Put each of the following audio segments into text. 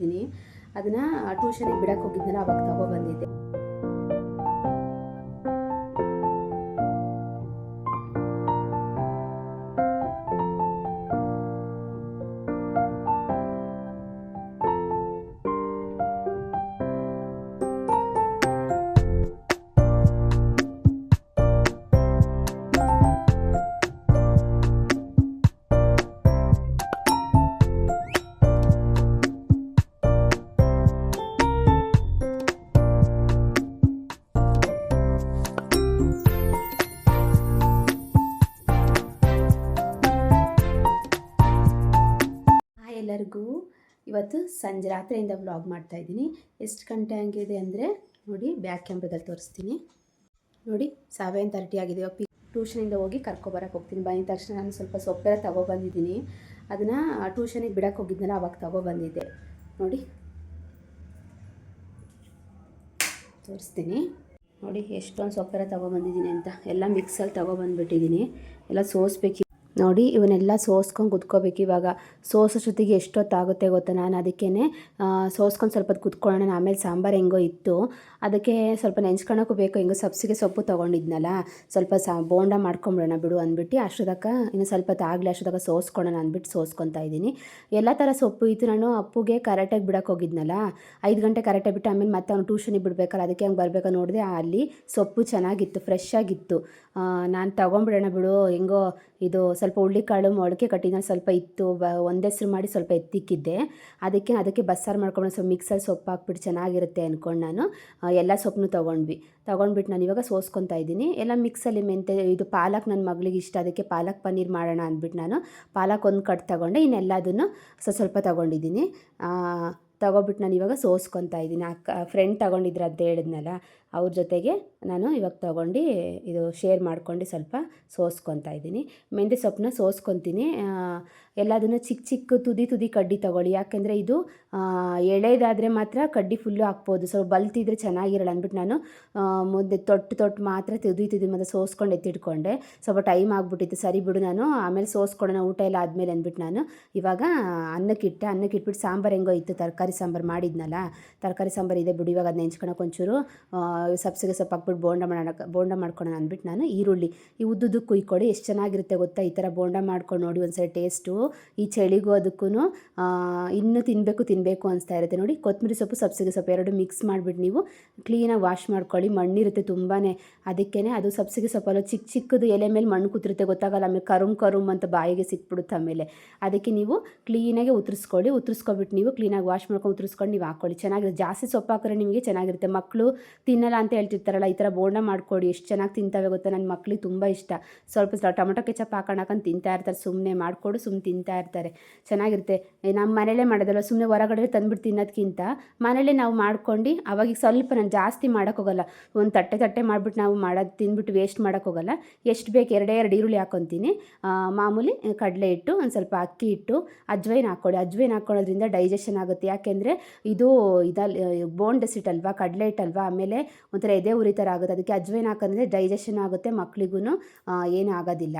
ಇದ್ದೀನಿ ಅದನ್ನ ಟ್ಯೂಷನ್ ಬಿಡಕ್ಕೆ ಹೋಗಿದ್ನಲ್ಲ ಅವಾಗ ತಗೊಬಂದಿದ್ದೆ. ಇವತ್ತು ಸಂಜೆ ರಾತ್ರಿಯಿಂದ ವ್ಲಾಗ್ ಮಾಡ್ತಾ ಇದ್ದೀನಿ. ಎಷ್ಟು ಗಂಟೆ ಹಂಗಿದೆ ಅಂದರೆ ನೋಡಿ ಬ್ಯಾಕ್ ಕ್ಯಾಮ್ರದಲ್ಲಿ ತೋರಿಸ್ತೀನಿ. ನೋಡಿ ಸೆವೆನ್ ತರ್ಟಿ ಆಗಿದೆ. ಪಿ ಟ್ಯೂಷನಿಂದ ಹೋಗಿ ಕರ್ಕೊಬರಕ್ಕೆ ಹೋಗ್ತೀನಿ. ಬಂದಿದ ತಕ್ಷಣ ನಾನು ಸ್ವಲ್ಪ ಸೊಪ್ಪೆಲ್ಲ ತಗೊಬಂದಿದ್ದೀನಿ ಅದನ್ನು ಟ್ಯೂಷನಿಗೆ ಬಿಡಕ್ಕೆ ಹೋಗಿದ್ನಲ್ಲ ಅವಾಗ ತಗೊಬಂದಿದ್ದೆ ನೋಡಿ. ತೋರಿಸ್ತೀನಿ. ನೋಡಿ, ಎಷ್ಟೊಂದು ಸೊಪ್ಪೆಲ್ಲ ತಗೊಬಂದಿದ್ದೀನಿ ಅಂತ. ಎಲ್ಲ ಮಿಕ್ಸಲ್ಲಿ ತಗೊಬಂದ್ಬಿಟ್ಟಿದ್ದೀನಿ ಎಲ್ಲ ಸೋಸ್ಬೇಕು ನೋಡಿ, ಇವನ್ನೆಲ್ಲ ಸೋಸ್ಕೊಂಡು ಕುತ್ಕೋಬೇಕು ಇವಾಗ. ಸೋಸೋ ಜೊತೆಗೆ ಎಷ್ಟೊತ್ತಾಗುತ್ತೆ ಗೊತ್ತಾ ನಾನು? ಅದಕ್ಕೇ ಸೋಸ್ಕೊಂಡು ಸ್ವಲ್ಪ ಕುತ್ಕೊಳ್ಳೋಣ. ಆಮೇಲೆ ಸಾಂಬಾರು ಹೆಂಗೋ ಇತ್ತು. ಅದಕ್ಕೆ ಸ್ವಲ್ಪ ನೆಂಚ್ಕೊಳಕ್ಕೂ ಬೇಕು. ಹೆಂಗೋ ಸಬ್ಸಿಗೆ ಸೊಪ್ಪು ತೊಗೊಂಡಿದ್ನಲ್ಲ. ಸ್ವಲ್ಪ ಸಾ, ಬೋಂಡ ಮಾಡ್ಕೊಂಬಿಡೋಣ ಬಿಡು ಅಂದ್ಬಿಟ್ಟು ಅಷ್ಟದಕ್ಕ ಇನ್ನು ಸ್ವಲ್ಪ ಹೊತ್ತು ಆಗಲಿ ಅಷ್ಟೊತ್ತಕ ಸೋಸ್ಕೊಳ್ಳೋಣ ಅಂದ್ಬಿಟ್ಟು ಸೋಸ್ಕೊತಾ ಇದ್ದೀನಿ. ಎಲ್ಲ ಥರ ಸೊಪ್ಪು ಇತ್ತು. ನಾನು ಅಪ್ಪುಗೆ ಕರೆಕ್ಟಾಗಿ ಬಿಡಕ್ಕೆ ಹೋಗಿದ್ನಲ್ಲ. ಐದು ಗಂಟೆ ಕರೆಕ್ಟಾಗಿ ಬಿಟ್ಟು ಆಮೇಲೆ ಮತ್ತೆ ಅವ್ನು ಟ್ಯೂಷನಿಗೆ ಬಿಡಬೇಕಲ್ಲ. ಅದಕ್ಕೆ ಹಂಗೆ ಬರಬೇಕು ನೋಡಿದೆ ಅಲ್ಲಿ ಸೊಪ್ಪು ಚೆನ್ನಾಗಿತ್ತು ಫ್ರೆಶ್ ಆಗಿತ್ತು. ನಾನು ತೊಗೊಂಬಿಡೋಣ ಬಿಡು. ಹೆಂಗೋ ಇದು ಸ್ವಲ್ಪ ಹುಳ್ಳಿಕಾಳು ಮೊಳಕೆ ಕಟ್ಟಿನ ಸ್ವಲ್ಪ ಇತ್ತು ಒಂದೆಸರು ಮಾಡಿ ಸ್ವಲ್ಪ ಎತ್ತಿಕ್ಕಿದ್ದೆ. ಅದಕ್ಕೆ ಅದಕ್ಕೆ ಬಸ್ಸಾರು ಮಾಡ್ಕೊಂಡು ಸ್ವಲ್ಪ ಮಿಕ್ಸಲ್ಲಿ ಸೊಪ್ಪು ಹಾಕ್ಬಿಟ್ಟು ಚೆನ್ನಾಗಿರುತ್ತೆ ಅಂದ್ಕೊಂಡು ನಾನು. ಎಲ್ಲ ಸೊಪ್ಪನ್ನು ತೊಗೊಂಡ್ವಿ. ತೊಗೊಂಡ್ಬಿಟ್ಟು ನಾನು ಇವಾಗ ಸೋಸ್ಕೊತಾ ಇದ್ದೀನಿ. ಎಲ್ಲ ಮಿಕ್ಸಲ್ಲಿ ಮೆಂತೆ, ಇದು ಪಾಲಕ್ ನನ್ನ ಮಗಳಿಗೆ ಇಷ್ಟ, ಅದಕ್ಕೆ ಪಾಲಕ್ ಪನ್ನೀರ್ ಮಾಡೋಣ ಅಂದ್ಬಿಟ್ಟು ನಾನು. ಪಾಲಕ್ ಒಂದು ಕಟ್ ತೊಗೊಂಡೆ ಇನ್ನೆಲ್ಲದನ್ನು ಸ್ವಲ್ಪ ಸ್ವಲ್ಪ ತೊಗೊಂಡಿದ್ದೀನಿ. ತೊಗೊಬಿಟ್ಟು ನಾನು ಇವಾಗ ಸೋಸ್ಕೊತಾ ಇದ್ದೀನಿ. ಅಕ್ಕ ಫ್ರೆಂಡ್ ತೊಗೊಂಡಿದ್ರು ಅಂತ ಹೇಳಿದ್ನಲ್ಲ ಅವ್ರ ಜೊತೆಗೆ ನಾನು ಇವಾಗ ತೊಗೊಂಡು ಇದು ಶೇರ್ ಮಾಡ್ಕೊಂಡು ಸ್ವಲ್ಪ ಸೋಸ್ಕೊತಾ ಇದ್ದೀನಿ. ಮೆಂತ್ಯ ಸೊಪ್ಪನ್ನ ಸೋಸ್ಕೊತೀನಿ. ಎಲ್ಲದನ್ನು ಚಿಕ್ಕ ಚಿಕ್ಕ ತುದಿ ತುದಿ ಕಡ್ಡಿ ತೊಗೊಳ್ಳಿ. ಯಾಕೆಂದರೆ ಇದು ಎಳೆದಾದರೆ ಮಾತ್ರ ಕಡ್ಡಿ ಫುಲ್ಲು ಹಾಕ್ಬೋದು. ಸ್ವಲ್ಪ ಬಲ್ತಿದ್ರೆ ಚೆನ್ನಾಗಿರಲ್ಲ ಅಂದ್ಬಿಟ್ಟು ನಾನು ಮುಂದೆ ತೊಟ್ಟು ತೊಟ್ಟು ಮಾತ್ರ ತುದಿ ತುದಿ ಮತ್ತು ಸೋಸ್ಕೊಂಡು ಎತ್ತಿಟ್ಕೊಂಡೆ. ಸ್ವಲ್ಪ ಟೈಮ್ ಆಗಿಬಿಟ್ಟಿತ್ತು. ಸರಿ ಬಿಡು ನಾನು. ಆಮೇಲೆ ಸೋಸ್ಕೊಡೋಣ. ಊಟ ಎಲ್ಲ ಆದಮೇಲೆ ಅಂದ್ಬಿಟ್ಟು ನಾನು ಇವಾಗ ಅನ್ನಕ್ಕಿಟ್ಟೆ. ಅನ್ನಕ್ಕೆ ಇಟ್ಬಿಟ್ಟು ಸಾಂಬಾರು ಹೆಂಗೋ ಇತ್ತು. ತರಕಾರಿ ಸಾಂಬಾರು ಮಾಡಿದ್ನಲ್ಲ. ತರಕಾರಿ ಸಾಂಬಾರು ಇದೆ ಬಿಡು. ಇವಾಗ ಅದನ್ನ ನೆಂಚ್ಕೊಳಕ್ಕೆ ಒಂಚೂರು ಸಬ್ಸಿಗೆ ಸೊಪ್ಪು ಹಾಕ್ಬಿಟ್ಟು ಬೋಂಡ ಮಾಡೋಣ ಬೋಂಡ ಮಾಡ್ಕೊಳ್ಳೋಣ ಅಂದ್ಬಿಟ್ಟು ನಾನು ಈರುಳ್ಳಿ. ಈ ಉದ್ದುದ್ದು ಕುಯ್ಕೊಡಿ ಎಷ್ಟು ಚೆನ್ನಾಗಿರುತ್ತೆ ಗೊತ್ತಾ? ಈ ಥರ ಬೋಂಡ ಮಾಡ್ಕೊಂಡು ನೋಡಿ ಒಂದ್ಸರಿ ಟೇಸ್ಟು. ಈ ಚಳಿಗೂ ಅದಕ್ಕೂ ಇನ್ನೂ ತಿನ್ನಬೇಕು ತಿನ್ನಬೇಕು ಅನಿಸ್ತಾ ಇರುತ್ತೆ ನೋಡಿ. ಕೊತ್ತಂಬರಿ ಸೊಪ್ಪು ಸಬ್ಸಿಗೆ ಸೊಪ್ಪು ಎರಡು ಮಿಕ್ಸ್ ಮಾಡಿಬಿಟ್ಟು ನೀವು ಕ್ಲೀನಾಗಿ ವಾಶ್ ಮಾಡ್ಕೊಳ್ಳಿ. ಮಣ್ಣಿರುತ್ತೆ ತುಂಬಾ ಅದಕ್ಕೇ ಅದು ಸಬ್ಸಿಗೆ ಸೊಪ್ಪಲ್ಲ ಚಿಕ್ಕ ಚಿಕ್ಕದು ಎಲೆ ಮೇಲೆ ಮಣ್ಣು ಕೂತಿರುತ್ತೆ ಗೊತ್ತಾಗಲ್ಲ, ಆಮೇಲೆ ಕರುಮ್ ಕರುಮ್ ಅಂತ ಬಾಯಿಗೆ ಸಿಕ್ಬಿಡುತ್ತೆ ಆಮೇಲೆ ಅದಕ್ಕೆ ನೀವು ಕ್ಲೀನಾಗೆ ಉತ್ತರಿಸ್ಕೊಳ್ಳಿ ಉತ್ತರಿಸ್ಕೊಬಿಟ್ಟು ನೀವು ಕ್ಲೀನಾಗಿ ವಾಶ್ ಮಾಡ್ಕೊಂಡು ಉತ್ತರಿಸ್ಕೊಂಡು ನೀವು ಹಾಕ್ಕೊಳ್ಳಿ ಚೆನ್ನಾಗಿರುತ್ತೆ. ಜಾಸ್ತಿ ಸೊಪ್ಪು ಹಾಕಿದ್ರೆ ನಿಮಗೆ ಚೆನ್ನಾಗಿರುತ್ತೆ. ಮಕ್ಕಳು ತಿನ್ನಲ್ಲ ಅಂತ ಹೇಳ್ತಿರ್ತಾರಲ್ಲ, ಈ ಥರ ಬೋಂಡ ಮಾಡಿಕೊಡಿ, ಎಷ್ಟು ಚೆನ್ನಾಗಿ ತಿಂತಾವೆ ಗೊತ್ತಾ? ನನ್ನ ಮಕ್ಳಿಗೆ ತುಂಬ ಇಷ್ಟ. ಸ್ವಲ್ಪ ಸ್ವಲ್ಪ ಟೊಮೊಟೊ ಕೆಚಪ್ ಹಾಕೊಂಡು ತಿಂತಾ ಇರ್ತಾರೆ. ಸುಮ್ಮನೆ ಮಾಡಿಕೊಡು ಸುಮ್ಮನೆ ತಿಂತಾ ಇರ್ತಾರೆ. ಚೆನ್ನಾಗಿರುತ್ತೆ. ನಮ್ಮ ಮನೇಲೇ ಮಾಡೋದಲ್ಲ ಸುಮ್ಮನೆ ಹೊರಗಡೆ ತಂದುಬಿಟ್ಟು ತಿನ್ನೋದಕ್ಕಿಂತ ಮನೇಲೇ ನಾವು ಮಾಡ್ಕೊಂಡು, ಅವಾಗ ಸ್ವಲ್ಪ ನಾನು ಜಾಸ್ತಿ ಮಾಡೋಕ್ಕೋಗಲ್ಲ ಒಂದು ತಟ್ಟೆ ತಟ್ಟೆ ಮಾಡಿಬಿಟ್ಟು ನಾವು ಮಾಡೋದು, ತಿಂದ್ಬಿಟ್ಟು ವೇಸ್ಟ್ ಮಾಡೋಕ್ಕೋಗಲ್ಲ ಎಷ್ಟು ಬೇಕು? ಎರಡೇ ಎರಡು ಈರುಳ್ಳಿ ಹಾಕ್ಕೊತೀನಿ ಮಾಮೂಲಿ ಕಡಲೆ ಹಿಟ್ಟು, ಒಂದು ಸ್ವಲ್ಪ ಅಕ್ಕಿ ಹಿಟ್ಟು, ಅಜ್ವೈನ್ ಹಾಕ್ಕೊಳ್ಳಿ ಅಜ್ವೈನ್ ಹಾಕ್ಕೊಳ್ಳೋದ್ರಿಂದ ಡೈಜೆಷನ್ ಆಗುತ್ತೆ. ಯಾಕೆಂದರೆ ಇದು ಇದಲ್ಲಿ ಬೋನ್ ಡೆಸಿಟ್ ಅಲ್ವಾ ಕಡಲೆ ಹಿಟ್ಟಲ್ವಾ? ಆಮೇಲೆ ಒಂಥರ ಎದೆ ಉರಿತರ ಆಗುತ್ತೆ ಅದಕ್ಕೆ ಅಜ್ವೈನ್ ಹಾಕಂದ್ರೆ ಡೈಜೆಷನ್ ಆಗುತ್ತೆ ಮಕ್ಳಿಗೂ ಏನೂ ಆಗೋದಿಲ್ಲ.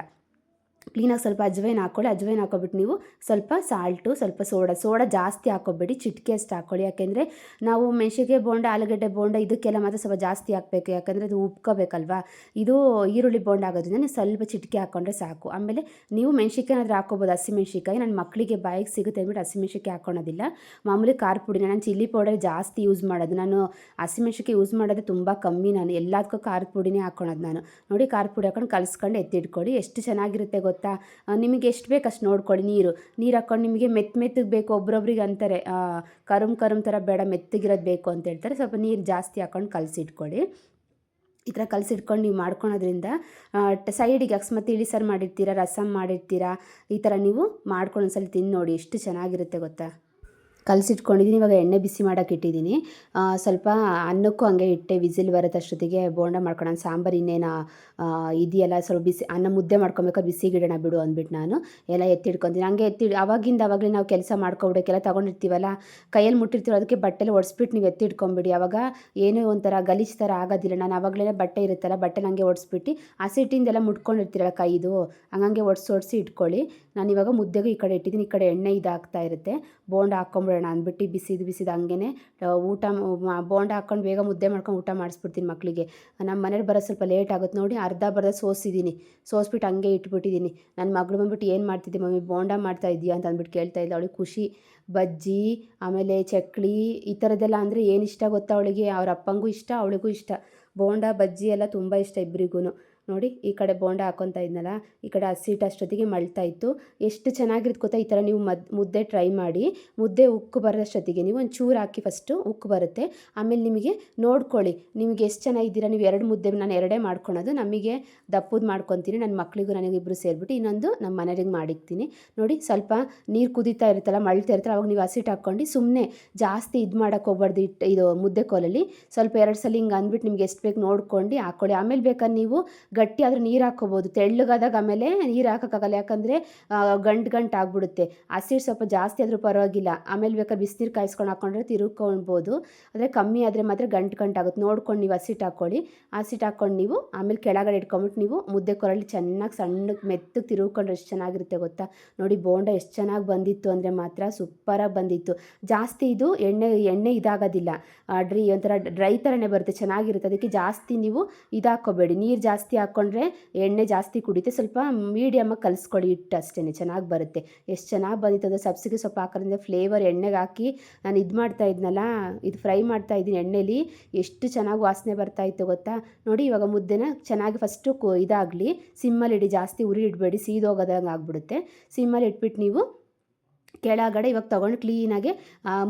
ಕ್ಲೀನಾಗಿ ಸ್ವಲ್ಪ ಅಜ್ವೈನ್ ಹಾಕ್ಕೊಳ್ಳಿ. ಅಜ್ವೈನ್ ಹಾಕೊಬಿಟ್ಟು ನೀವು ಸ್ವಲ್ಪ ಸಾಲ್ಟು, ಸ್ವಲ್ಪ ಸೋಡಾ ಸೋಡಾ ಜಾಸ್ತಿ ಹಾಕೋಬೇಡಿ ಚಿಟಿಕೆ ಅಷ್ಟು ಹಾಕ್ಕೊಳ್ಳಿ. ಯಾಕೆಂದರೆ ನಾವು ಮೆಣಸಿಗೆ ಬೋಂಡ, ಆಲೂಗಡ್ಡೆ ಬೋಂಡ ಇದಕ್ಕೆಲ್ಲ ಮಾತ್ರ ಸ್ವಲ್ಪ ಜಾಸ್ತಿ ಹಾಕಬೇಕು. ಯಾಕಂದರೆ ಅದು ಉಪ್ಕೋಬೇಕಲ್ವಾ ಇದು ಈರುಳ್ಳಿ ಬೋಂಡ ಆಗೋದ್ರಿಂದ ನೀವು ಸ್ವಲ್ಪ ಚಿಟಿಕೆ ಹಾಕ್ಕೊಂಡ್ರೆ ಸಾಕು. ಆಮೇಲೆ ನೀವು ಮೆಣಸಿಕಾಯಿ ಹಾಕೋಬೋದು ಹಸಿಮೆಣ್ಸಿಕಾಯಿ ನನ್ನ ಮಕ್ಕಳಿಗೆ ಬಾಯಿಗೆ ಸಿಗುತ್ತೆ ಅಂದ್ಬಿಟ್ಟು ಹಸಿಮೆಣ್ಸಿಕಾಯಿ ಹಾಕೊಳ್ಳೋದಿಲ್ಲ ಮಾಮೂಲಿ ಖಾರ ಪುಡಿನ ನಾನು ಚಿಲ್ಲಿ ಪೌಡರ್ ಜಾಸ್ತಿ ಯೂಸ್ ಮಾಡೋದು. ನಾನು ಹಸಿಮೆಣ್ಸಿಕಾಯಿ ಯೂಸ್ ಮಾಡೋದು ತುಂಬ ಕಮ್ಮಿ ನಾನು. ಎಲ್ಲದಕ್ಕೂ ಖಾರದ ಪುಡಿನೇ ಹಾಕ್ಕೊಳೋದು ನಾನು. ನೋಡಿ ಖಾರ ಪುಡಿ ಹಾಕೊಂಡು ಕಲಿಸ್ಕೊಂಡು ಎತ್ತಿಟ್ಕೊಳ್ಳಿ. ಎಷ್ಟು ಚೆನ್ನಾಗಿರುತ್ತೆ ಗೊತ್ತಾ? ಆ, ನಿಮಗೆ ಎಷ್ಟು ಬೇಕು ಅಷ್ಟು ನೋಡ್ಕೊಳ್ಳಿ ನೀರು. ನೀರು ಹಾಕ್ಕೊಂಡು ನಿಮಗೆ ಮೆತ್ತ ಮೆತ್ತಗೆ ಬೇಕು ಒಬ್ರೊಬ್ರಿಗೆ ಅಂತಾರೆ ಕರುಮ್ ಕರುಮ್ ಥರ ಬೇಡ ಮೆತ್ತಗಿರೋದು ಬೇಕು ಅಂತ ಹೇಳ್ತಾರೆ. ಸ್ವಲ್ಪ ನೀರು ಜಾಸ್ತಿ ಹಾಕೊಂಡು ಕಲಸಿಟ್ಕೊಳ್ಳಿ. ಈ ಥರ ಕಲಸಿಟ್ಕೊಂಡು ನೀವು ಮಾಡ್ಕೊಳೋದ್ರಿಂದ ಸೈಡಿಗೆ ಅಕಸ್ಮಾತ್ ಇಳಿಸಾರು ಮಾಡಿರ್ತೀರಾ ರಸಮ್ ಮಾಡಿರ್ತೀರಾ ಈ ಥರ ನೀವು ಮಾಡ್ಕೊಂಡು ಒಂದ್ಸಲ ತಿಂದು ನೋಡಿ ಎಷ್ಟು ಚೆನ್ನಾಗಿರುತ್ತೆ ಗೊತ್ತಾ? ಕಲಸಿಟ್ಕೊಂಡಿದ್ದೀನಿ ಇವಾಗ ಎಣ್ಣೆ ಬಿಸಿ ಮಾಡೋಕೆ ಇಟ್ಟಿದ್ದೀನಿ ಸ್ವಲ್ಪ ಅನ್ನಕ್ಕೂ ಹಂಗೆ ಇಟ್ಟೆ ವಿಸಿಲ್ ಬರುತ್ತೆ ಅಷ್ಟೊತ್ತಿಗೆ, ಬೋಂಡ ಮಾಡ್ಕೊಳ್ಳೋಣ ಸಾಂಬಾರು ಇನ್ನೇನು ಇದೆಯಲ್ಲ, ಸ್ವಲ್ಪ ಬಿಸಿ, ಅನ್ನ ಮುದ್ದೆ ಮಾಡ್ಕೊಬೇಕಾದ್ರೆ ಬಿಸಿಗಿಡೋಣ ಬಿಡು ಅಂದ್ಬಿಟ್ಟು ನಾನು. ಎಲ್ಲ ಎತ್ತಿಡ್ಕೊತೀನಿ ಹಂಗೆ ಎತ್ತಿ, ಅವಾಗಿಂದ ಅವಾಗಲೇ ನಾವು ಕೆಲಸ ಮಾಡ್ಕೊಬಿಡೋಕ್ಕೆಲ್ಲ ತೊಗೊಂಡಿರ್ತೀವಲ್ಲ, ಕೈಯಲ್ಲಿ ಮುಟ್ಟಿರ್ತೀವಿ ಅದಕ್ಕೆ ಬಟ್ಟೆಲಿ ಒಡಿಸ್ಬಿಟ್ಟು ನೀವು ಎತ್ತಿಟ್ಕೊಂಬಿಡಿ. ಅವಾಗ ಏನೂ ಒಂಥರ ಗಲೀಜು ಥರ ಆಗೋದಿಲ್ಲ. ನಾನು ಅವಾಗಲೇ ಬಟ್ಟೆ ಇರುತ್ತಲ್ಲ ಬಟ್ಟೆ ಹಂಗೆ ಒಡಿಸ್ಬಿಟ್ಟು ಹಸಿಟ್ಟಿಂದೆಲ್ಲ ಮುಟ್ಕೊಂಡಿರ್ತೀರಲ್ಲ ಕೈದು, ಹಂಗಂಗೆ ಒಡ್ಸಿ, ಒಡಿಸಿ ಇಟ್ಕೊಳ್ಳಿ. ನಾನು ಇವಾಗ ಮುದ್ದೆಗೂ ಈ ಕಡೆ ಇಟ್ಟಿದ್ದೀನಿ ಈ ಕಡೆ ಎಣ್ಣೆ ಇದಾಗ್ತಾ ಇರುತ್ತೆ. ಬೋಂಡ ಹಾಕ್ಕೊಂಬಿಡೋಣ. ಅಂದ್ಬಿಟ್ಟು ಬಿಸಿದು ಬಿಸಿದು ಹಂಗೆ ಊಟ ಬೋಂಡ ಹಾಕ್ಕೊಂಡು ಬೇಗ ಮುದ್ದೆ ಮಾಡ್ಕೊಂಡು ಊಟ ಮಾಡಿಸ್ಬಿಡ್ತೀನಿ ಮಕ್ಕಳಿಗೆ ನಮ್ಮ ಮನೇಲಿ ಬರೋ ಸ್ವಲ್ಪ ಲೇಟ್ ಆಗುತ್ತೆ ನೋಡಿ, ಅರ್ಧ ಬರ್ಧ ಸೋಸಿದ್ದೀನಿ ಸೋಸ್ಬಿಟ್ಟು ಹಂಗೆ ಇಟ್ಬಿಟ್ಟಿದ್ದೀನಿ ನನ್ನ ಮಗಳು ಬಂದ್ಬಿಟ್ಟು ಏನು ಮಾಡ್ತಿದ್ದೆ ಮಮ್ಮಿ ಬೋಂಡ ಮಾಡ್ತಾ ಇದೀಯಾ ಅಂತ ಅಂದ್ಬಿಟ್ಟು ಕೇಳ್ತಾ ಇದ್ದ ಅವಳಿಗೆ ಖುಷಿ, ಬಜ್ಜಿ, ಆಮೇಲೆ ಚಕ್ಲಿ, ಈ ಥರದ್ದೆಲ್ಲ ಅಂದರೆ ಏನು ಇಷ್ಟ ಗೊತ್ತಾ ಅವಳಿಗೆ? ಅವ್ರ ಅಪ್ಪಂಗೂ ಇಷ್ಟ, ಅವಳಿಗೂ ಇಷ್ಟ. ಬೋಂಡ ಬಜ್ಜಿ ಎಲ್ಲ ತುಂಬ ಇಷ್ಟ ಇಬ್ಬರಿಗೂ ನೋಡಿ, ಈ ಕಡೆ ಬೋಂಡ ಹಾಕೊತಾ ಇದ್ನಲ್ಲ, ಈ ಕಡೆ ಹಸಿಟ್ಟು ಅಷ್ಟೊತ್ತಿಗೆ ಮಳ್ತಾ ಇತ್ತು. ಎಷ್ಟು ಚೆನ್ನಾಗಿರುತ್ತೆ ಗೊತ್ತಾ, ಈ ಥರ ನೀವು ಮದ್, ಮುದ್ದೆ ಟ್ರೈ ಮಾಡಿ. ಮುದ್ದೆ ಉಕ್ಕು ಬರೋಷ್ಟೊತ್ತಿಗೆ ನೀವು ಒಂದು ಚೂರು ಹಾಕಿ ಫಸ್ಟು ಉಕ್ಕು ಬರುತ್ತೆ. ಆಮೇಲೆ ನಿಮಗೆ ನೋಡ್ಕೊಳ್ಳಿ, ನಿಮಗೆ ಎಷ್ಟು ಚೆನ್ನಾಗಿದ್ದೀರಾ ನೀವು ಎರಡು ಮುದ್ದೆ ನಾನು ಎರಡೇ ಮಾಡ್ಕೊಳೋದು, ನಮಗೆ ದಪ್ಪದು ಮಾಡ್ಕೊತೀನಿ, ನನ್ನ ಮಕ್ಕಳಿಗೂ ನನಗಿಬ್ಬರು ಸೇರಿಬಿಟ್ಟು ಇನ್ನೊಂದು ನಮ್ಮ ಮನೆಯವ್ರಿಗೆ ಮಾಡಿಕ್ತೀನಿ ನೋಡಿ, ಸ್ವಲ್ಪ ನೀರು ಕುದೀತಾ ಇರುತ್ತಲ್ಲ, ಮಳ್ತಾ ಇರುತ್ತಲ್ಲ, ಅವಾಗ ನೀವು ಹಸಿಟ್ಟು ಹಾಕ್ಕೊಂಡು ಸುಮ್ಮನೆ ಜಾಸ್ತಿ ಇದು ಮಾಡೋಕ್ಕೆ ಹೋಗ್ಬಾರ್ದು ಇಟ್ಟು ಇದು ಮುದ್ದೆ ಕೋಲಲ್ಲಿ. ಸ್ವಲ್ಪ ಎರಡು ಸಲ ಹಿಂಗೆ ಅಂದ್ಬಿಟ್ಟು ನಿಮ್ಗೆ ಎಷ್ಟು ಬೇಕು ನೋಡ್ಕೊಂಡು ಹಾಕ್ಕೊಳ್ಳಿ ಆಮೇಲೆ ಬೇಕಾದ್ರೆ ನೀವು ಗಟ್ಟಿ ಆದರೂ ನೀರು ಹಾಕ್ಕೋಬೋದು. ತೆಳ್ಳಗಾದಾಗ ಆಮೇಲೆ ನೀರು ಹಾಕೋಕ್ಕಾಗಲ್ಲ. ಯಾಕಂದರೆ ಗಂಟು ಗಂಟು ಆಗ್ಬಿಡುತ್ತೆ. ಹಸಿರು ಸ್ವಲ್ಪ ಜಾಸ್ತಿ ಆದರೂ ಪರವಾಗಿಲ್ಲ. ಆಮೇಲೆ ಬೇಕಾದ್ರೆ ಬಿಸಿನೀರು ಕಾಯಿಸ್ಕೊಂಡು ಹಾಕ್ಕೊಂಡ್ರೆ ತಿರುಗ್ಕೊಳ್ಬೋದು ಆದರೆ ಕಮ್ಮಿ ಆದರೆ ಮಾತ್ರ ಗಂಟು ಗಂಟು ಆಗುತ್ತೆ. ನೋಡ್ಕೊಂಡು ನೀವು ಹಸಿಟ್ಟು ಹಾಕ್ಕೊಳ್ಳಿ ಹಸಿಟ್ಟು ಹಾಕ್ಕೊಂಡು ನೀವು ಆಮೇಲೆ ಕೆಳಗಡೆ ಇಟ್ಕೊಂಬಿಟ್ಟು ನೀವು ಮುದ್ದೆ ಕೊರಳಿ ಚೆನ್ನಾಗಿ ಸಣ್ಣಗೆ ಮೆತ್ತಗೆ ತಿರುಗ್ಕೊಂಡ್ರೆ ಎಷ್ಟು ಚೆನ್ನಾಗಿರುತ್ತೆ ಗೊತ್ತಾ? ನೋಡಿ ಬೋಂಡ ಎಷ್ಟು ಚೆನ್ನಾಗಿ ಬಂದಿತ್ತು ಅಂದರೆ ಮಾತ್ರ ಸೂಪರಾಗಿ ಬಂದಿತ್ತು. ಜಾಸ್ತಿ ಇದು ಎಣ್ಣೆ ಎಣ್ಣೆ ಇದಾಗೋದಿಲ್ಲ. ಡ್ರೈ ಒಂಥರ ಡ್ರೈ ಥರನೇ ಬರುತ್ತೆ. ಚೆನ್ನಾಗಿರುತ್ತೆ. ಅದಕ್ಕೆ ಜಾಸ್ತಿ ನೀವು ಇದಾಕೋಬೇಡಿ ನೀರು ಜಾಸ್ತಿ ಹಾಕ್ಕೊಂಡ್ರೆ ಎಣ್ಣೆ ಜಾಸ್ತಿ ಕುಡಿತೆ ಸ್ವಲ್ಪ ಮೀಡಿಯಮಾಗಿ ಕಲಿಸ್ಕೊಳ್ಳಿ ಹಿಟ್ಟು ಅಷ್ಟೇ ಚೆನ್ನಾಗಿ ಬರುತ್ತೆ. ಎಷ್ಟು ಚೆನ್ನಾಗಿ ಬಂದಿತ್ತು ಸಬ್ಸಿಗೆ ಸೊಪ್ಪು ಹಾಕೋದ್ರಿಂದ ಫ್ಲೇವರ್ ಎಣ್ಣೆಗೆ ಹಾಕಿ ನಾನು ಇದು ಮಾಡ್ತಾ ಇದ್ನಲ್ಲ, ಇದು ಫ್ರೈ ಮಾಡ್ತಾ ಇದ್ದೀನಿ ಎಣ್ಣೆಲಿ, ಎಷ್ಟು ಚೆನ್ನಾಗಿ ವಾಸನೆ ಬರ್ತಾ ಇತ್ತು ಗೊತ್ತಾ? ನೋಡಿ ಇವಾಗ ಮುದ್ದೆನ ಚೆನ್ನಾಗಿ ಫಸ್ಟು ಇದಾಗಲಿ, ಸಿಮ್ಮಲ್ಲಿ ಇಡಿ, ಜಾಸ್ತಿ ಉರಿ ಇಡಬೇಡಿ, ಸೀದೋಗೋದಂಗೆ ಆಗಿಬಿಡುತ್ತೆ. ಸಿಮ್ಮಲ್ಲಿ ಇಟ್ಬಿಟ್ಟು ನೀವು ಕೆಳಗಡೆ ಇವಾಗ ತೊಗೊಂಡು ಕ್ಲೀನಾಗಿ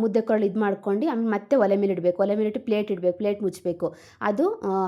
ಮುದ್ದೆ ಕೊರಳು ಇದು ಮಾಡ್ಕೊಂಡು, ಆಮೇಲೆ ಮತ್ತೆ ಒಲೆ ಮೇಲೆ ಇಡಬೇಕು. ಒಲೆ ಮೇಲೆ ಇಟ್ಟು ಪ್ಲೇಟ್ ಇಡಬೇಕು. ಪ್ಲೇಟ್ ಮುಚ್ಚಬೇಕು ಅದು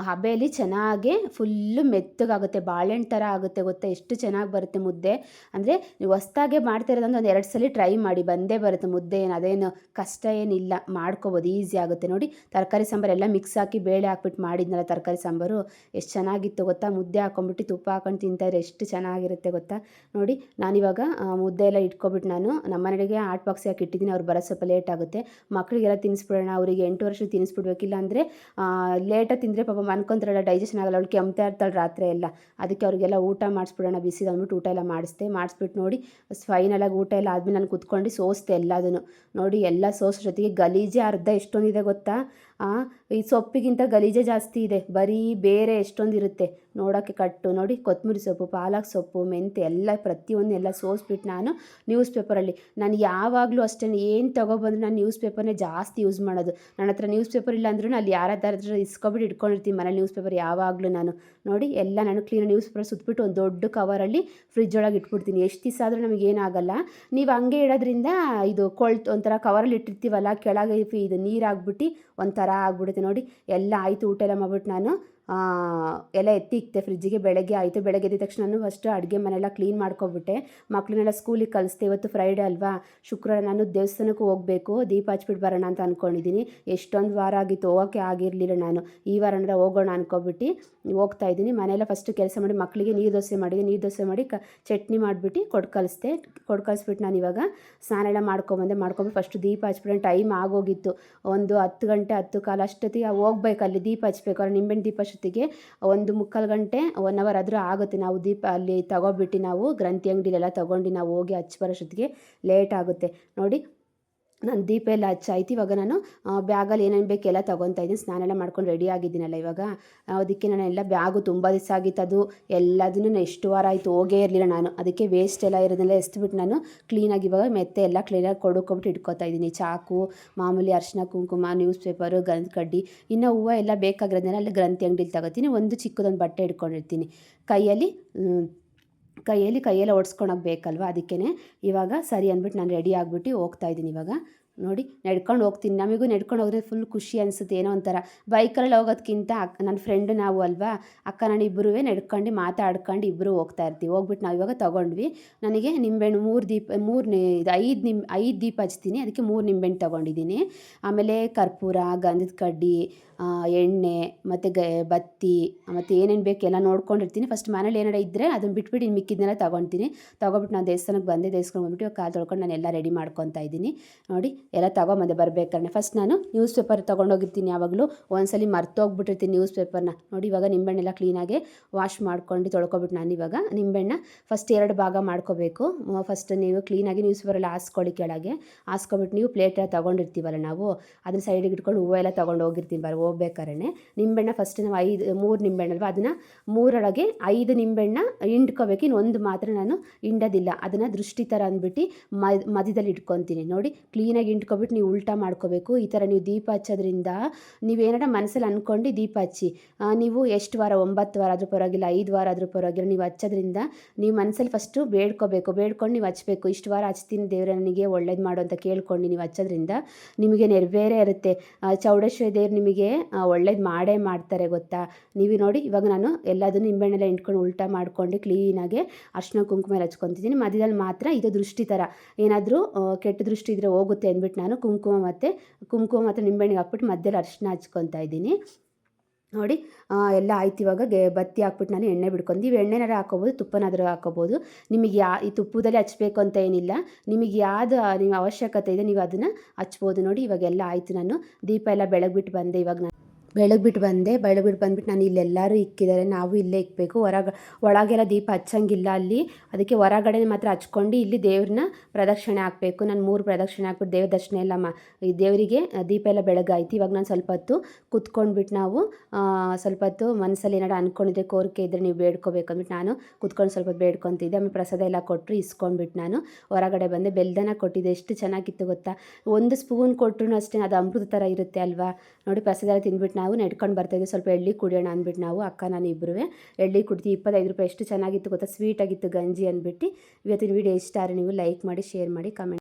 ಹಬೆಯಲ್ಲಿ ಚೆನ್ನಾಗಿ ಫುಲ್ಲು ಮೆತ್ತಗಾಗುತ್ತೆ. ಬಾಳೆಹಣ್ಣು ಥರ ಆಗುತ್ತೆ ಗೊತ್ತಾ? ಎಷ್ಟು ಚೆನ್ನಾಗಿ ಬರುತ್ತೆ ಮುದ್ದೆ. ಅಂದರೆ ನೀವು ಹೊಸ್ದಾಗೆ ಮಾಡ್ತಿರೋದಂದ್ರೆ ಒಂದು ಎರಡು ಸಲ ಟ್ರೈ ಮಾಡಿ. ಬಂದೇ ಬರುತ್ತೆ ಮುದ್ದೆ ಏನು, ಅದೇನು ಕಷ್ಟ ಏನಿಲ್ಲ. ಮಾಡ್ಕೋಬೋದು. ಈಸಿ ಆಗುತ್ತೆ. ನೋಡಿ, ತರಕಾರಿ ಸಾಂಬಾರು ಎಲ್ಲ ಮಿಕ್ಸ್ ಹಾಕಿ ಬೇಳೆ ಹಾಕ್ಬಿಟ್ಟು ಮಾಡಿದ್ನಲ್ಲ ತರಕಾರಿ ಸಾಂಬಾರು. ಎಷ್ಟು ಚೆನ್ನಾಗಿತ್ತು ಗೊತ್ತಾ? ಮುದ್ದೆ ಹಾಕೊಂಡ್ಬಿಟ್ಟು ತುಪ್ಪ ಹಾಕೊಂಡು ತಿಂತಾಯಿದ್ರೆ ಎಷ್ಟು ಚೆನ್ನಾಗಿರುತ್ತೆ ಗೊತ್ತಾ? ನೋಡಿ ನಾನಿವಾಗ ಮುದ್ದೆ ಎಲ್ಲ ಇಟ್ಕೊಬಿಟ್ಟು ನಾನು ಮನೆಗೆ ಆರ್ಟ್ ಬಾಕ್ಸ್ ಯಾಕೆ ಇಟ್ಟಿದ್ದೀನಿ, ಅವ್ರು ಬರೋ ಸ್ವಲ್ಪ ಲೇಟ್ ಆಗುತ್ತೆ. ಮಕ್ಕಳಿಗೆಲ್ಲ ತಿನ್ನಿಸ್ಬಿಡೋಣ ಅವರಿಗೆ ಎಂಟು ವರ್ಷ ತಿನ್ನಿಸ್ಬಿಡ್ಬೇಕಿಲ್ಲ ಅಂದರೆ ಲೇಟಾಗಿ ತಿಂದರೆ ಪಾಪ ಅನ್ಕೊಂತಾರಲ್ಲ ಡೈಜೆಷನ್ ಆಗಲ್ಲ, ಅವ್ಳು ಕೆಮ್ತಾ ಇರ್ತಾಳೆ ರಾತ್ರಿ ಎಲ್ಲ. ಅದಕ್ಕೆ ಅವ್ರಿಗೆಲ್ಲ ಊಟ ಮಾಡಿಸ್ಬಿಡೋಣ, ಬಿಸಿ ಅಂದ್ಬಿಟ್ಟು ಊಟ ಎಲ್ಲ ಮಾಡಿಸ್ದೆ. ಮಾಡಿಸ್ಬಿಟ್ಟು ನೋಡಿ ಫೈನಲಾಗಿ ಊಟ ಎಲ್ಲ ಆದಮೇಲೆ ನಾನು ಕುತ್ಕೊಂಡು ಸೋಸ್ತೆ ಎಲ್ಲದನ್ನು. ನೋಡಿ, ಎಲ್ಲ ಸೋಸ್ ಜೊತೆಗೆ ಗಲೀಜೆ ಅರ್ಧ ಎಷ್ಟೊಂದಿದೆ ಗೊತ್ತಾ? ಈ ಸೊಪ್ಪಿಗಿಂತ ಗಲೀಜೆ ಜಾಸ್ತಿ ಇದೆ. ಬರೀ ಬೇರೆ ಎಷ್ಟೊಂದು ಇರುತ್ತೆ ನೋಡೋಕ್ಕೆ ಕಟ್ಟು. ನೋಡಿ ಕೊತ್ತಂಬರಿ ಸೊಪ್ಪು, ಪಾಲಕ್ ಸೊಪ್ಪು ಮೆಂತೆ ಎಲ್ಲ, ಪ್ರತಿಯೊಂದು ಎಲ್ಲ ಸೋಸ್ಬಿಟ್ಟು ನಾನು ನ್ಯೂಸ್ ಪೇಪರಲ್ಲಿ ನಾನು ಯಾವಾಗಲೂ ಅಷ್ಟೇ, ಏನು ತೊಗೊಬಂದ್ರೆ ನಾನು ನ್ಯೂಸ್ ಪೇಪರ್ನೇ ಜಾಸ್ತಿ ಯೂಸ್ ಮಾಡೋದು. ನನ್ನ ಹತ್ರ ನ್ಯೂಸ್ ಪೇಪರ್ ಇಲ್ಲ ಅಂದ್ರೂ ಅಲ್ಲಿ ಯಾರಾದ್ರೂ ಇಸ್ಕೊಬಿಟ್ಟು ಇಟ್ಕೊಂಡಿರ್ತೀನಿ ಮನೇಲಿ ನ್ಯೂಸ್ ಪೇಪರ್ ಯಾವಾಗಲೂ ನಾನು. ನೋಡಿ, ಎಲ್ಲ ನಾನು ಕ್ಲೀನ್ ನ್ಯೂಸ್ ಪೇಪರ್ ಸುತ್ತಬಿಟ್ಟು ಒಂದು ದೊಡ್ಡ ಕವರಲ್ಲಿ ಫ್ರಿಜ್ ಒಳಗೆ ಇಟ್ಬಿಡ್ತೀನಿ. ಎಷ್ಟು ದಿವಸ ಆದರೂ ನಮಗೆ ಏನಾಗಲ್ಲ. ನೀವು ಹಂಗೆ ಇಡೋದ್ರಿಂದ ಇದು ಕೊಳ್ತು ಒಂಥರ ಕವರಲ್ಲಿ ಇಟ್ಟಿರ್ತೀವಲ್ಲ, ಕೆಳಗೆ ಇದು ನೀರಾಗ್ಬಿಟ್ಟು ಹಾಕ್ಬಿಟ್ಟು ಒಂಥರ ಆಗ್ಬಿಡುತ್ತೆ ನೋಡಿ. ಎಲ್ಲ ಆಯಿತು ಊಟ ಎಲ್ಲ ಮಾಡ್ಬಿಟ್ಟು ನಾನು ಎಲ್ಲ ಎತ್ತಿ ಇಕ್ತೆ ಫ್ರಿಜ್ಜಿಗೆ ಬೆಳಗ್ಗೆ ಆಯಿತು. ಬೆಳಗ್ಗೆ ಎದ್ದ ತಕ್ಷಣ ಫಸ್ಟು ಅಡುಗೆ ಮನೆಲ್ಲ ಕ್ಲೀನ್ ಮಾಡ್ಕೊಬಿಟ್ಟೆ. ಮಕ್ಕಳನ್ನೆಲ್ಲ ಸ್ಕೂಲಿಗೆ ಕಲಿಸ್ತೆ ಇವತ್ತು ಫ್ರೈಡೇ ಅಲ್ವಾ? ಶುಕ್ರವಾರ ನಾನು ದೇವಸ್ಥಾನಕ್ಕೆ ಹೋಗಬೇಕು. ದೀಪ ಹಚ್ಬಿಟ್ಟು ಬರೋಣ ಅಂತ ಅಂದ್ಕೊಂಡಿದ್ದೀನಿ ಎಷ್ಟೊಂದು ವಾರ ಆಗಿತ್ತು. ಹೋಗೋಕ್ಕೆ ಆಗಿರಲಿಲ್ಲ ನಾನು. ಈ ವಾರ ಅಂದರೆ ಹೋಗೋಣ ಅಂದ್ಕೊಬಿಟ್ಟು ಹೋಗ್ತಾ ಇದ್ದೀನಿ. ಮನೆಯೆಲ್ಲ ಫಸ್ಟು ಕೆಲಸ ಮಾಡಿ ಮಕ್ಕಳಿಗೆ ನೀರು ದೋಸೆ ಮಾಡಿದೆ. ನೀರು ದೋಸೆ ಮಾಡಿ ಕ, ಚಟ್ನಿ ಮಾಡಿಬಿಟ್ಟು ಕೊಟ್ಟು ಕಳಿಸ್ದೆ. ಕೊಟ್ಟು ಕಳಿಸ್ಬಿಟ್ಟು ನಾನು ಇವಾಗ ಸ್ನಾನ ಎಲ್ಲ ಮಾಡ್ಕೊಂಬಂದೆ. ಮಾಡ್ಕೊಂಬಿಟ್ಟು ಫಸ್ಟ್ ದೀಪ ಹಚ್ಬಿಟ್ಟು ಟೈಮ್ ಆಗೋಗಿತ್ತು. ಒಂದು ಹತ್ತು ಗಂಟೆ, ಹತ್ತು ಕಾಲ ಅಷ್ಟೊತ್ತಿಗೆ ಹೋಗ್ಬೇಕು ಅಲ್ಲಿ ದೀಪ ಹಚ್ಬೇಕು. ಅವ್ರು ನಿಂಬೆಣ್ಣು ದೀಪ ಅಷ್ಟೊತ್ತಿಗೆ ಒಂದು ಮುಕ್ಕಾಲು ಗಂಟೆ ಒನ್ ಅವರ್ ಆದರೂ ಆಗುತ್ತೆ. ನಾವು ದೀಪ ಅಲ್ಲಿ ತಗೊಬಿಟ್ಟು ನಾವು ಗ್ರಂಥಿ ಅಂಗಡಿಲೆಲ್ಲ ತಗೊಂಡು ನಾವು ಹೋಗಿ ಹಚ್ಚಿ ಬರೋಷ್ಟೊತ್ತಿಗೆ ಲೇಟ್ ಆಗುತ್ತೆ. ನೋಡಿ ನಾನು ದೀಪ ಎಲ್ಲ ಹಚ್ಚಾಯ್ತು ಇವಾಗ ನಾನು ಬ್ಯಾಗಲ್ಲಿ ಏನೇನು ಬೇಕು ಎಲ್ಲ ತೊಗೊತಾ ಇದ್ದೀನಿ. ಸ್ನಾನ ಎಲ್ಲ ಮಾಡ್ಕೊಂಡು ರೆಡಿ ಆಗಿದ್ದೀನಲ್ಲ ಇವಾಗ. ಅದಕ್ಕೆ ನಾನು ಎಲ್ಲ ಬ್ಯಾಗು ತುಂಬ ದಿವಸ ಆಗಿತ್ತು. ಅದು ಎಲ್ಲದನ್ನು ನಾನು ಎಷ್ಟು ವಾರ ಆಯಿತು ಹೋಗೇ ಇರಲಿಲ್ಲ ನಾನು. ಅದಕ್ಕೆ ವೇಸ್ಟ್ ಎಲ್ಲ ಇರೋದನ್ನೆಲ್ಲ ಎಸ್ಬಿಟ್ಟು ನಾನು ಕ್ಲೀನಾಗಿ ಇವಾಗ ಮೆತ್ತೆ ಎಲ್ಲ ಕ್ಲೀನಾಗಿ ಕೊಡುಕೊಂಬಿಟ್ಟು ಇಟ್ಕೊತಾ ಇದ್ದೀನಿ. ಚಾಕು, ಮಾಮೂಲಿ ಅರಿಶಿನ ಕುಂಕುಮ ನ್ಯೂಸ್ ಪೇಪರು ಗಂಧ ಕಡ್ಡಿ, ಇನ್ನು ಹೂವು ಎಲ್ಲ ಬೇಕಾಗಿರೋದನ್ನೆಲ್ಲ ಅಲ್ಲಿ ಗ್ರಂಥಿ ಅಂಗಡಿಲಿ ತಗೋತೀನಿ. ಒಂದು ಚಿಕ್ಕದೊಂದು ಬಟ್ಟೆ ಇಟ್ಕೊಂಡಿರ್ತೀನಿ. ಕೈಯಲ್ಲಿ ಕೈಯಲ್ಲಿ ಕೈಯೆಲ್ಲ ಓಡಿಸ್ಕೊಳಕ್ಕೆ ಬೇಕಲ್ವ? ಅದಕ್ಕೇ ಇವಾಗ ಸರಿ ಅಂದ್ಬಿಟ್ಟು ನಾನು ರೆಡಿ ಆಗಿಬಿಟ್ಟು ಹೋಗ್ತಾ ಇದ್ದೀನಿ ಇವಾಗ. ನೋಡಿ, ನಡ್ಕೊಂಡು ಹೋಗ್ತೀನಿ. ನಮಗೂ ನಡ್ಕೊಂಡು ಹೋದ್ರೆ ಫುಲ್ ಖುಷಿ ಅನಿಸುತ್ತೆ. ಏನೋ ಒಂಥರ. ಬೈಕಲ್ಲಿ ಹೋಗೋದಕ್ಕಿಂತ ಅಕ್ಕ ನನ್ನ ಫ್ರೆಂಡ್ ನಾವು ಅಲ್ವಾ? ಅಕ್ಕ ನಾನು ಇಬ್ಬರೂ ನಡ್ಕೊಂಡು ಮಾತಾಡ್ಕೊಂಡು ಇಬ್ಬರು ಹೋಗ್ತಾ ಇರ್ತೀವಿ. ಹೋಗ್ಬಿಟ್ಟು ನಾವು ಇವಾಗ ತೊಗೊಂಡ್ವಿ. ನನಗೆ ನಿಂಬೆಹಣ್ಣು ಮೂರು ದೀಪ ಮೂರು ಇದು ಐದು ನಿಮ್, ಐದು ದೀಪ ಹಚ್ತೀನಿ. ಅದಕ್ಕೆ ಮೂರು ನಿಂಬೆಹಣ್ಣು ತೊಗೊಂಡಿದ್ದೀನಿ. ಆಮೇಲೆ ಕರ್ಪೂರ, ಗಂಧದ ಕಡ್ಡಿ ಎಣ್ಣೆ, ಮತ್ತು ಗ, ಬತ್ತಿ, ಮತ್ತು ಏನೇನು ಬೇಕು ಎಲ್ಲ ನೋಡ್ಕೊಂಡಿರ್ತೀನಿ. ಫಸ್ಟ್ ಮನೇಲಿ ಏನಾರ ಇದ್ದರೆ ಅದನ್ನು ಬಿಟ್ಬಿಟ್ಟು ಇನ್ನು ಮಿಕ್ಕಿದ್ದನ್ನೆಲ್ಲ ತೊಗೊಳ್ತೀನಿ ತೊಗೊಬಿಟ್ಟು ನಾನು ದೇವಸ್ಥಾನಕ್ಕೆ ಬಂದೆ ದೇವಸ್ಥಾನಕ್ಕೆ ಬಂದ್ಬಿಟ್ಟು ಕಾಲು ತೊಳ್ಕೊಂಡು ನಾನು ಎಲ್ಲ ರೆಡಿ ಮಾಡ್ಕೊತಾ ಇದ್ದೀನಿ. ನೋಡಿ ಎಲ್ಲ ತಗೊಂಬಂದೆ ಬರಬೇಕಾರೆ ಫಸ್ಟ್ ನಾನು ನ್ಯೂಸ್ ಪೇಪರ್ ತೊಗೊಂಡೋಗಿರ್ತೀನಿ ಯಾವಾಗಲೂ. ಒಂದ್ಸಲಿ ಮರ್ತೋಗ್ಬಿಟ್ಟಿರ್ತೀನಿ ನ್ಯೂಸ್ ಪೇಪರ್ನ ನೋಡಿ ಇವಾಗ ನಿಂಬೆಹಣ್ಣೆಲ್ಲ ಕ್ಲೀನಾಗೆ ವಾಶ್ ಮಾಡ್ಕೊಂಡು ತೊಳ್ಕೊಬಿಟ್ಟು ನಾನು ಇವಾಗ ನಿಂಬೆಹಣ್ಣ ಫಸ್ಟ್ ಎರಡು ಭಾಗ ಮಾಡ್ಕೋಬೇಕು. ಫಸ್ಟ್ ನೀವು ಕ್ಲೀನಾಗಿ ನ್ಯೂಸ್ ಪೇಪರಲ್ಲಿ ಹಾಸ್ಕೊಳ್ಳಿ ಕೆಳಗೆ. ಹಾಸ್ಕೊಬಿಟ್ಟು ನೀವು ಪ್ಲೇಟ್ ಎಲ್ಲ ತೊಗೊಂಡಿರ್ತೀವಲ್ಲ ನಾವು. ಅದನ್ನ ಸೈಡಿಗೆ ಇಟ್ಕೊಂಡು ಹೂವೆಲ್ಲ ತೊಗೊಂಡು ಹೋಗಿರ್ತೀನಿ ಬರ ಹೋಗ್ಬೇಕಾರೆ ನಿಂಬೆಹಣ್ಣ ಫಸ್ಟ್ ನಾವು ಐದು, ಮೂರು ನಿಂಬೆಹಣ್ಣಲ್ವ ಅದನ್ನು ಮೂರೊಳಗೆ ಐದು ನಿಂಬೆಹಣ್ಣ ಹಿಂಡ್ಕೋಬೇಕು. ಇನ್ನು ಒಂದು ಮಾತ್ರ ನಾನು ಹಿಂಡೋದಿಲ್ಲ. ಅದನ್ನು ದೃಷ್ಟಿ ಥರ ಅಂದ್ಬಿಟ್ಟು ಮಧ್ಯದಲ್ಲಿ ಇಟ್ಕೊತೀನಿ. ನೋಡಿ ಕ್ಲೀನಾಗಿ ಹಿಂಡ್ಕೊಬಿಟ್ಟು ನೀವು ಉಲ್ಟಾ ಮಾಡ್ಕೋಬೇಕು. ಈ ಥರ ನೀವು ದೀಪ ಹಚ್ಚೋದ್ರಿಂದ ನೀವೇನಾರ ಮನಸ್ಸಲ್ಲಿ ಅಂದ್ಕೊಂಡು ದೀಪ ಹಚ್ಚಿ. ನೀವು ಎಷ್ಟು ವಾರ, ಒಂಬತ್ತು ವಾರ ಆದರೂ ಪರವಾಗಿಲ್ಲ, ಐದು ವಾರ ಆದರೂ ಪರವಾಗಿಲ್ಲ, ನೀವು ಹಚ್ಚೋದ್ರಿಂದ ನೀವು ಮನಸ್ಸಲ್ಲಿ ಫಸ್ಟು ಬೇಡ್ಕೋಬೇಕು. ಬೇಡ್ಕೊಂಡು ನೀವು ಹಚ್ಬೇಕು ಇಷ್ಟು ವಾರ ಹಚ್ತೀನಿ ದೇವರ, ನನಗೆ ಒಳ್ಳೇದು ಮಾಡು ಅಂತ ಕೇಳ್ಕೊಂಡು ನೀವು ಹಚ್ಚೋದ್ರಿಂದ ನಿಮಗೆ ನೆರವೇರೇ ಇರುತ್ತೆ. ಚೌಡೇಶ್ವರಿ ದೇವ್ರು ನಿಮಗೆ ಒಳ್ಳೇದು ಮಾಡೇ ಮಾಡ್ತಾರೆ ಗೊತ್ತಾ? ನೀವು ನೋಡಿ, ಇವಾಗ ನಾನು ಎಲ್ಲದನ್ನು ನಿಂಬೆಣ್ಣೆಲ್ಲ ಇಟ್ಕೊಂಡು ಉಲ್ಟಾ ಮಾಡ್ಕೊಂಡು ಕ್ಲೀನಾಗಿ ಅರ್ಶಿನ ಕುಂಕುಮ ಹಚ್ಕೊತಿದ್ದೀನಿ. ಮಧ್ಯದಲ್ಲಿ ಮಾತ್ರ ಇದು ದೃಷ್ಟಿ ಥರ. ಏನಾದರೂ ಕೆಟ್ಟ ದೃಷ್ಟಿ ಇದ್ದರೆ ಹೋಗುತ್ತೆ ಅಂದ್ಬಿಟ್ಟು ನಾನು ಕುಂಕುಮ ಮತ್ತು ಕುಂಕುಮ ಮತ್ತು ನಿಂಬೆಹಣ್ಣಿಗೆ ಹಾಕ್ಬಿಟ್ಟು ಮಧ್ಯದಲ್ಲಿ ಅರಿಶಿನ ಹಚ್ಕೊತಾ ಇದ್ದೀನಿ. ನೋಡಿ ಎಲ್ಲ ಆಯ್ತು ಇವಾಗ. ಗೆ, ಬತ್ತಿ ಹಾಕ್ಬಿಟ್ಟು ನಾನು ಎಣ್ಣೆ ಬಿಡ್ಕೊಂಡು ನೀವು ಎಣ್ಣೆನಾದ್ರೂ ಹಾಕೋಬೋದು ತುಪ್ಪನಾದರೂ ಹಾಕೋಬೋದು ನಿಮಗೆ ಯಾ, ಈ ತುಪ್ಪದಲ್ಲಿ ಹಚ್ಬೇಕು ಅಂತ ಏನಿಲ್ಲ. ನಿಮಗೆ ಯಾವ್ದು ನಿಮ್ಮ ಅವಶ್ಯಕತೆ ಇದೆ, ನೀವು ಅದನ್ನು ಹಚ್ಬೋದು. ನೋಡಿ, ಇವಾಗೆಲ್ಲ ಆಯಿತು. ನಾನು ದೀಪ ಎಲ್ಲ ಬೆಳಗ್ಬಿಟ್ಟು ಬಂದೆ ಇವಾಗ ನಾನು. ಬೆಳಗ್ಬಿಟ್ಟು ಬಂದೆ. ಬೆಳಗ್ಬಿಟ್ಟು ಬಂದ್ಬಿಟ್ಟು ನಾನು ಇಲ್ಲೆಲ್ಲರೂ ಇಕ್ಕಿದ್ದಾರೆ. ನಾವು ಇಲ್ಲೇ ಇಕ್ಕಬೇಕು ಹೊರಗ, ಒಳಗೆಲ್ಲ ದೀಪ ಹಚ್ಚಂಗಿಲ್ಲ ಅಲ್ಲಿ. ಅದಕ್ಕೆ ಹೊರಗಡೆ ಮಾತ್ರ ಹಚ್ಕೊಂಡು ಇಲ್ಲಿ ದೇವ್ರನ್ನ ಪ್ರದಕ್ಷಿಣೆ ಹಾಕಬೇಕು. ನಾನು ಮೂರು ಪ್ರದಕ್ಷಿಣೆ ಹಾಕ್ಬಿಟ್ಟು ದೇವ್ರ ದರ್ಶನ ಎಲ್ಲ ಮಾ, ಈ ದೇವರಿಗೆ ದೀಪ ಎಲ್ಲ ಬೆಳಗಾಯ್ತು. ಇವಾಗ ನಾನು ಸ್ವಲ್ಪ ಹೊತ್ತು ಕುತ್ಕೊಂಡ್ಬಿಟ್ಟು ನಾವು ಸ್ವಲ್ಪ ಹೊತ್ತು ಮನಸ್ಸಲ್ಲಿ ಏನಾರು ಅಂದ್ಕೊಂಡಿದ್ದೆ ಕೋರಿಕೆ ಇದ್ದರೆ ನೀವು ಬೇಡ್ಕೋಬೇಕು ಅಂದ್ಬಿಟ್ಟು ನಾನು ಕುತ್ಕೊಂಡು ಸ್ವಲ್ಪ ಬೇಡ್ಕೊತಿದ್ದೆ. ಆಮೇಲೆ ಪ್ರಸಾದ ಎಲ್ಲ ಕೊಟ್ಟರು, ಇಸ್ಕೊಂಡ್ಬಿಟ್ಟು ನಾನು ಹೊರಗಡೆ ಬಂದೆ. ಬೆಲ್ದನ ಕೊಟ್ಟಿದ್ದೆ. ಎಷ್ಟು ಚೆನ್ನಾಗಿತ್ತು ಗೊತ್ತಾ? ಒಂದು ಸ್ಪೂನ್ ಕೊಟ್ಟರು ಅಷ್ಟೇ, ಅದು ಅಮೃತ ಥರ ಇರುತ್ತೆ ಅಲ್ವಾ? ನೋಡಿ ಪ್ರಸಾದ ತಿಂದ್ಬಿಟ್ಟು ನಾವು ನಡ್ಕೊಂಡು ಬರ್ತಾಯಿದ್ವಿ ಸ್ವಲ್ಪ ಎಳ್ಳಿ ಕುಡಿಯೋಣ ಅಂದ್ಬಿಟ್ಟು ನಾವು, ಅಕ್ಕ ನಾನು ಇಬ್ಬರು ಎಳ್ಳಿ ಕುಡ್ದು ಇಪ್ಪತ್ತೈದು ರೂಪಾಯಿ, ಎಷ್ಟು ಚೆನ್ನಾಗಿತ್ತು ಗೊತ್ತಾ? ಸ್ವೀಟಾಗಿತ್ತು ಗಂಜಿ ಅಂದ್ಬಿಟ್ಟು. ಇವತ್ತಿನ ವೀಡಿಯೋ ಇಷ್ಟ ಆದರೆ ನೀವು ಲೈಕ್ ಮಾಡಿ, ಶೇರ್ ಮಾಡಿ, ಕಮೆಂಟ್